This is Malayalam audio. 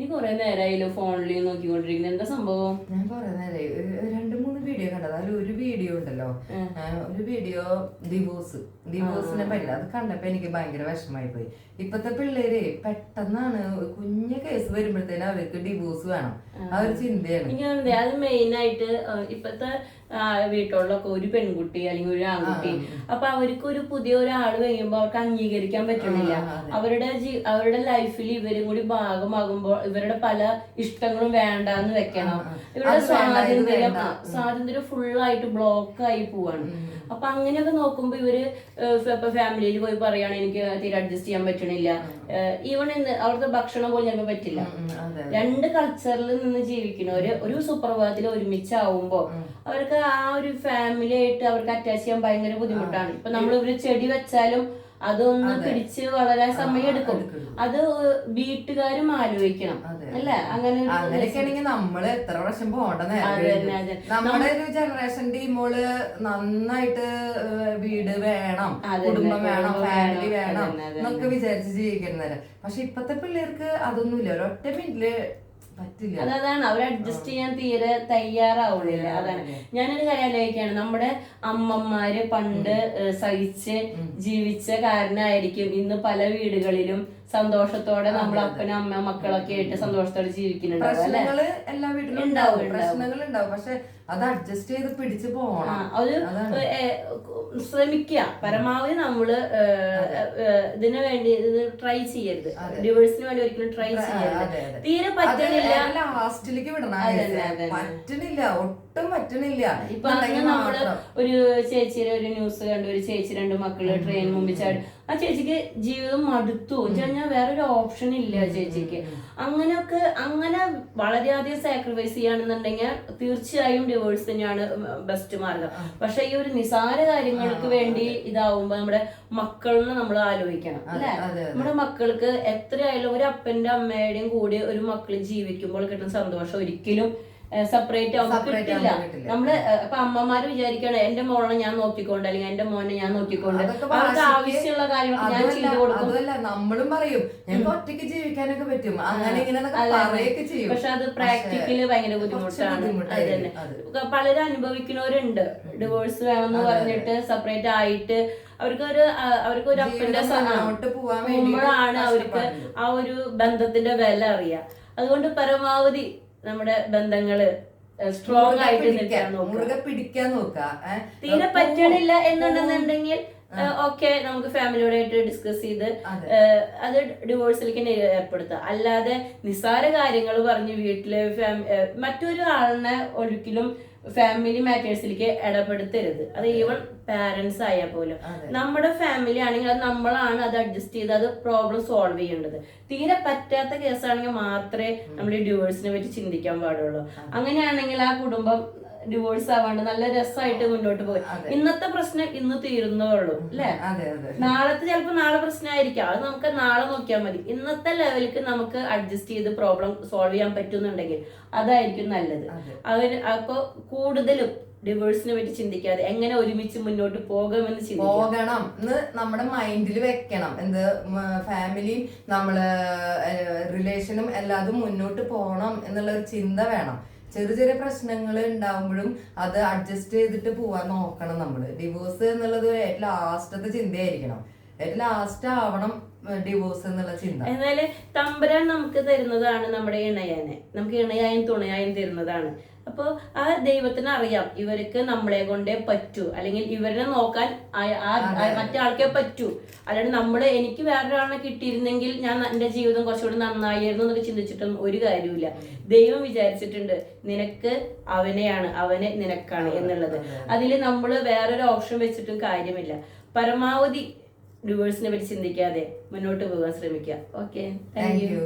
നീ കൊറേ നേരമായില്ലോ ഫോണിൽ നോക്കിക്കൊണ്ടിരിക്കുന്നത് എന്താ സംഭവം? ഞാൻ കൊറേ നേരമായി രണ്ടു മൂന്ന് വീഡിയോ കണ്ടത്. അതിൽ ഒരു വീഡിയോ ഉണ്ടല്ലോ. ഒരു വീഡിയോ ഡിവോഴ്സ് ഡിവോഴ്സിനെ പറ്റില്ല. അത് കണ്ടപ്പോ എനിക്ക് ഭയങ്കര വിഷമായി പോയി. ഇപ്പത്തെ പിള്ളേര് പെട്ടെന്നാണ് കുഞ്ഞു കേസ് വരുമ്പോഴത്തേനും അവർക്ക് ഡിവോഴ്സ് വേണം. ആ ഒരു ചിന്തയാണ്. അത് മെയിൻ ആയിട്ട് ഇപ്പത്തെ ആ, വീട്ടുകളിലൊക്കെ ഒരു പെൺകുട്ടി അല്ലെങ്കിൽ ഒരു ആൺകുട്ടി. അപ്പൊ അവർക്ക് ഒരു പുതിയ ഒരാൾ കഴിയുമ്പോൾ അവർക്ക് അംഗീകരിക്കാൻ പറ്റുന്നില്ല. അവരുടെ അവരുടെ ലൈഫിൽ ഇവരും കൂടി ഭാഗമാകുമ്പോൾ ഇവരുടെ പല ഇഷ്ടങ്ങളും വേണ്ടാന്ന് വെക്കണം. ഇവരുടെ സ്വാതന്ത്ര്യം സ്വാതന്ത്ര്യം ഫുള്ളായിട്ട് ബ്ലോക്ക് ആയി പോവാണ്. അപ്പൊ അങ്ങനെയൊക്കെ നോക്കുമ്പോ ഇവർ ഇപ്പൊ ഫാമിലിയിൽ പോയി പറയാണ് എനിക്ക് തീരെ അഡ്ജസ്റ്റ് ചെയ്യാൻ പറ്റണില്ല. ഈവൺ ഇന്ന് അവിടുത്തെ ഭക്ഷണം പോലും ചിലപ്പോ പറ്റില്ല. രണ്ട് കൾച്ചറിൽ നിന്ന് ജീവിക്കുന്നവര് ഒരു സുപ്രഭാതത്തിൽ ഒരുമിച്ചാവുമ്പോ അവർക്ക് ആ ഒരു ഫാമിലി ആയിട്ട് അവർക്ക് അറ്റാച്ച് ചെയ്യാൻ ഭയങ്കര ബുദ്ധിമുട്ടാണ്. ഇപ്പൊ നമ്മൾ ഒരു ചെടി വെച്ചാലും അതൊന്ന് പിടിച്ച് വളരാൻ സമയം എടുക്കും. അത് വീട്ടുകാരും ആലോചിക്കണം. അല്ലെ? അങ്ങനെ അങ്ങനെയൊക്കെയാണെങ്കിൽ അങ്ങനെയൊക്കെ നമ്മൾ എത്ര നേരം അതെ. നമ്മുടെ ഒരു ജനറേഷന്റെ മോൾ നന്നായിട്ട് വീട് വേണം കുടുംബം വേണം ഫാമിലി വേണം. എന്നൊക്കെ വിചാരിച്ച് ജീവിക്കുന്നവര്. പക്ഷെ ഇപ്പത്തെ പിള്ളേർക്ക് അതൊന്നുമില്ല. ഒരൊറ്റ മിനിറ്റിൽ അതാണ് അവർ അഡ്ജസ്റ്റ് ചെയ്യാൻ തീരെ തയ്യാറാവുന്നില്ല അതാണ്. ഞാനൊരു കാര്യം ആലോചിക്കുകയാണ്. നമ്മുടെ അമ്മമാര് പണ്ട് സഹിച്ച് ജീവിച്ച കാരണമായിരിക്കും ഇന്ന് പല വീടുകളിലും സന്തോഷത്തോടെ നമ്മൾ അപ്പനും അമ്മ മക്കളൊക്കെ ആയിട്ട് സന്തോഷത്തോടെ ജീവിക്കുന്നുണ്ട് പ്രശ്നങ്ങൾ എല്ലാ വീട്ടിലും ഉണ്ടാവും, പ്രശ്നങ്ങൾ ഉണ്ടാവും. പക്ഷെ അത് അഡ്ജസ്റ്റ് ചെയ്ത് പിടിച്ചു പോകണം ഒരു ശ്രമിക്കുക. പരമാവധി നമ്മൾ ഇതിനു വേണ്ടി ഇത് ട്രൈ ചെയ്യരുത്. ഡിവേഴ്സിന് വേണ്ടി ഒരിക്കലും ട്രൈ ചെയ്യരുത്. തീരെ പറ്റണില്ല ലാസ്റ്റിലേക്ക് വിടണം. പറ്റണില്ല. ഒട്ടും പറ്റണില്ല. ഇപ്പൊ നമ്മൾ. ഒരു ചേച്ചിയുടെ ഒരു ന്യൂസ് കണ്ടു ഒരു ചേച്ചി രണ്ട് മക്കൾ ട്രെയിൻ മുമ്പിൽ ചാടി. ആ ചേച്ചിക്ക് ജീവിതം മടുത്തു. കഴിഞ്ഞാൽ വേറൊരു ഓപ്ഷൻ ഇല്ല ചേച്ചിക്ക്. അങ്ങനെയൊക്കെ അങ്ങനെ വളരെയധികം സാക്രിഫൈസ് ചെയ്യുകയാണെന്നുണ്ടെങ്കിൽ തീർച്ചയായും ഡിവോഴ്സ് തന്നെയാണ് ബെസ്റ്റ് മാർഗം. പക്ഷെ ഈ ഒരു നിസാര കാര്യങ്ങൾക്ക് വേണ്ടി ഇതാവുമ്പോ നമ്മുടെ മക്കളിനെ നമ്മൾ ആലോചിക്കണം അല്ലെ. നമ്മുടെ മക്കൾക്ക് എത്രയായാലും ഒരു അപ്പന്റെ അമ്മയുടെയും കൂടി ഒരു മക്കൾ ജീവിക്കുമ്പോൾ കിട്ടുന്ന സന്തോഷം ഒരിക്കലും സെപ്പറേറ്റ് ആവുമ്പോൾ കിട്ടില്ല. നമ്മൾ ഇപ്പൊ അമ്മമാര് വിചാരിക്കണം എന്റെ മോളെ ഞാൻ നോക്കിക്കൊണ്ട് അല്ലെങ്കിൽ എന്റെ മോനെ ഞാൻ നോക്കിക്കൊണ്ട്. അവർക്ക് ആവശ്യമുള്ള കാര്യങ്ങൾ ഞാൻ ചെയ്തു കൊടുക്കും. നമ്മളും പറയും ഞങ്ങൾക്ക് ഒറ്റയ്ക്ക് ജീവിക്കാനൊക്കെ പറ്റും. അങ്ങനെ ഇങ്ങനെ ചെയ്യും. പക്ഷെ അത് പ്രാക്ടിക്കലി ഭയങ്കര ബുദ്ധിമുട്ടാണ്. അത് തന്നെ. പലരും അനുഭവിക്കുന്നവരുണ്ട്. ഡിവോഴ്സ് വേണമെന്ന് പറഞ്ഞിട്ട് സെപ്പറേറ്റ് ആയിട്ട് അവർക്ക് ഒരു അവർക്ക് ഒരു അപ്പന്റെ പോകുമ്പോഴാണ് അവർക്ക് ആ ഒരു ബന്ധത്തിന്റെ വില അറിയാം. അതുകൊണ്ട് പരമാവധി നമ്മുടെ ബന്ധങ്ങൾ സ്ട്രോങ് ആയിട്ട് നിൽക്കാൻ നോക്കുക. തീരെ പറ്റണില്ല എന്നുണ്ടെന്നുണ്ടെങ്കിൽ ഓക്കെ നമുക്ക് ഫാമിലിയോടായിട്ട് ഡിസ്കസ് ചെയ്ത് അത്. ഡിവോഴ്സിലേക്ക് തന്നെ ഏർപ്പെടുത്തുക. അല്ലാതെ നിസ്സാര കാര്യങ്ങൾ പറഞ്ഞ് വീട്ടിലെ മറ്റൊരു ആളിനെ ഒരിക്കലും ഫാമിലി മാറ്റേഴ്സിലേക്ക് ഇടപെടുത്തരുത്. അത് ഈവൺ പാരന്റ്സ് ആയാൽ പോലും. നമ്മുടെ ഫാമിലി ആണെങ്കിൽ അത് നമ്മളാണ് അത് അഡ്ജസ്റ്റ് ചെയ്ത് അത് പ്രോബ്ലം സോൾവ് ചെയ്യേണ്ടത്. തീരെ പറ്റാത്ത കേസാണെങ്കിൽ മാത്രമേ നമ്മൾ ഈ ഡിവോഴ്സിനെ പറ്റി ചിന്തിക്കാൻ പാടുള്ളൂ. അങ്ങനെയാണെങ്കിൽ ആ കുടുംബം ഡിവോഴ്സ് ആവാണ്ട് നല്ല രസമായിട്ട് മുന്നോട്ട് പോയി. ഇന്നത്തെ പ്രശ്നം ഇന്ന് തീരുന്നതുള്ളൂ അല്ലെ നാളത്തെ ചിലപ്പോൾ നാളെ പ്രശ്നമായിരിക്കാം അത് നമുക്ക് നാളെ നോക്കിയാൽ മതി. ഇന്നത്തെ ലെവലിക്ക് നമുക്ക് അഡ്ജസ്റ്റ് ചെയ്ത് പ്രോബ്ലം സോൾവ് ചെയ്യാൻ പറ്റുന്നുണ്ടെങ്കിൽ അതായിരിക്കും നല്ലത്. അവർ അവർ അപ്പൊ കൂടുതലും ഡിവോഴ്സിനെ പറ്റി ചിന്തിക്കാതെ എങ്ങനെ ഒരുമിച്ച് മുന്നോട്ട് പോകാമെന്ന് പോകണം. എന്ന് നമ്മുടെ മൈൻഡിൽ വെക്കണം. എന്ത് ഫാമിലി നമ്മൾ റിലേഷനും എല്ലാതും മുന്നോട്ട് പോകണം എന്നുള്ള ഒരു ചിന്ത വേണം. ചെറിയ ചെറിയ പ്രശ്നങ്ങൾ ഉണ്ടാവുമ്പോഴും അത് അഡ്ജസ്റ്റ് ചെയ്തിട്ട് പോവാൻ നോക്കണം നമ്മൾ ഡിവോഴ്സ് എന്നുള്ളത് ഏറ്റവും ലാസ്റ്റത്തെ ചിന്തയായിരിക്കണം. ഏറ്റവും ലാസ്റ്റ് ആവണം ഡിവോഴ്സ് എന്നുള്ള ചിന്ത. എന്നാൽ തമ്പുരാൻ നമുക്ക് തരുന്നതാണ് നമ്മുടെ ഇണയനെ. നമുക്ക് ഇണയായും തുണയായും തരുന്നതാണ്. അപ്പോൾ ആ ദൈവത്തിന് അറിയാം ഇവർക്ക് നമ്മളെ കൊണ്ടേ പറ്റൂ. അല്ലെങ്കിൽ ഇവരെ നോക്കാൻ ആ- ആ- ആ മറ്റേ ആൾക്കേ പറ്റൂ. അല്ലാണ്ട് നമ്മൾ എനിക്ക് വേറൊരാളെ കിട്ടിയിരുന്നെങ്കിൽ ഞാൻ എന്റെ ജീവിതം കുറച്ചുകൂടി നന്നായിരുന്നു എന്നൊക്കെ ചിന്തിച്ചിട്ടൊന്നും ഒരു കാര്യമില്ല ദൈവം വിചാരിച്ചിട്ടുണ്ട് നിനക്ക് അവനെയാണ് അവനെ നിനക്കാണ് എന്നുള്ളത്. അതിൽ നമ്മൾ വേറൊരു ഓപ്ഷൻ വെച്ചിട്ടും കാര്യമില്ല. പരമാവധി ഡിവേഴ്സിനെ പറ്റി ചിന്തിക്കാതെ മുന്നോട്ട് പോകാൻ ശ്രമിക്കുക. Okay thank you